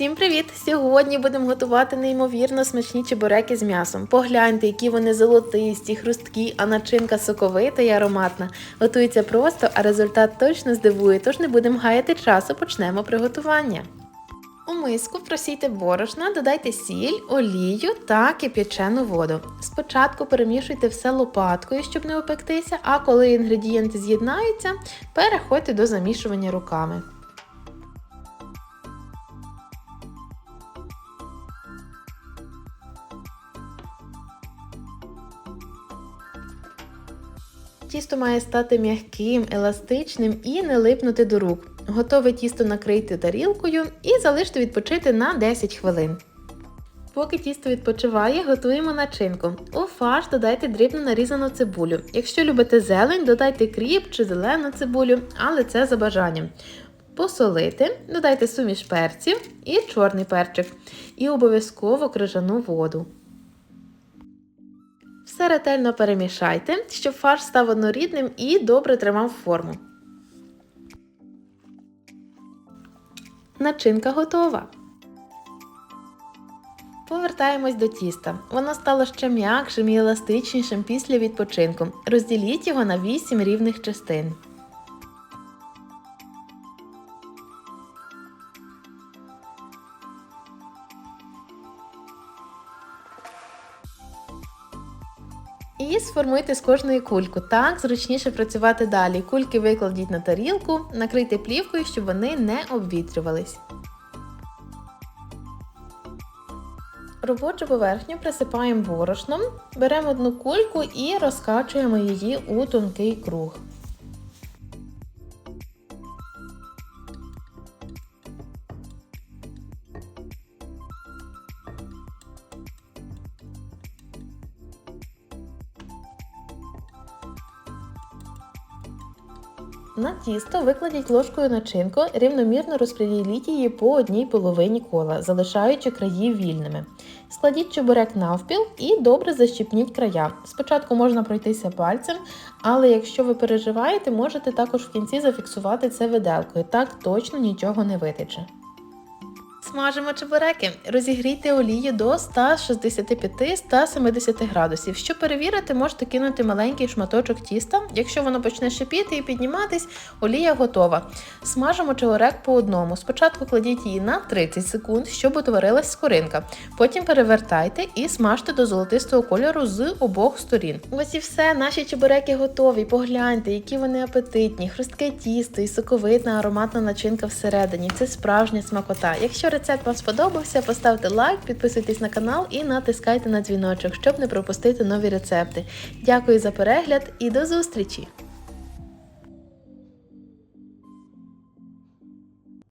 Всім привіт! Сьогодні будемо готувати неймовірно смачні чебуреки з м'ясом. Погляньте, які вони золотисті, хрусткі, а начинка соковита і ароматна. Готується просто, а результат точно здивує, тож не будемо гаяти часу, почнемо приготування. У миску просійте борошна, додайте сіль, олію та кип'ячену воду. Спочатку перемішуйте все лопаткою, щоб не опектися, а коли інгредієнти з'єднаються, переходьте до замішування руками. Тісто має стати м'яким, еластичним і не липнути до рук. Готове тісто накрийте тарілкою і залиште відпочити на 10 хвилин. Поки тісто відпочиває, готуємо начинку. У фарш додайте дрібно нарізану цибулю. Якщо любите зелень, додайте кріп чи зелену цибулю, але це за бажанням. Посолити, додайте суміш перців і чорний перчик. І обов'язково крижану воду. Все ретельно перемішайте, щоб фарш став однорідним і добре тримав форму. Начинка готова. Повертаємось до тіста. Воно стало ще м'якшим і еластичнішим після відпочинку. Розділіть його на 8 рівних частин. І сформуйте з кожної кульку. Так зручніше працювати далі. Кульки викладіть на тарілку, накрийте плівкою, щоб вони не обвітрювались. Робочу поверхню присипаємо борошном, беремо одну кульку і розкачуємо її у тонкий круг. На тісто викладіть ложкою начинку, рівномірно розподіліть її по одній половині кола, залишаючи краї вільними. Складіть чебурек навпіл і добре защіпніть края. Спочатку можна пройтися пальцем, але якщо ви переживаєте, можете також в кінці зафіксувати це виделкою. Так точно нічого не витече. Смажимо чебуреки. Розігрійте олію до 165-170 градусів. Щоб перевірити, можете кинути маленький шматочок тіста. Якщо воно почне шипіти і підніматись, олія готова. Смажимо чебурек по одному. Спочатку кладіть її на 30 секунд, щоб утворилась скоринка. Потім перевертайте і смажте до золотистого кольору з обох сторін. Ось і все, наші чебуреки готові. Погляньте, які вони апетитні, хрустке тісто і соковитна ароматна начинка всередині. Це справжня смакота. Якщо рецепт вам сподобався, поставте лайк, підписуйтесь на канал і натискайте на дзвіночок, щоб не пропустити нові рецепти. Дякую за перегляд і до зустрічі!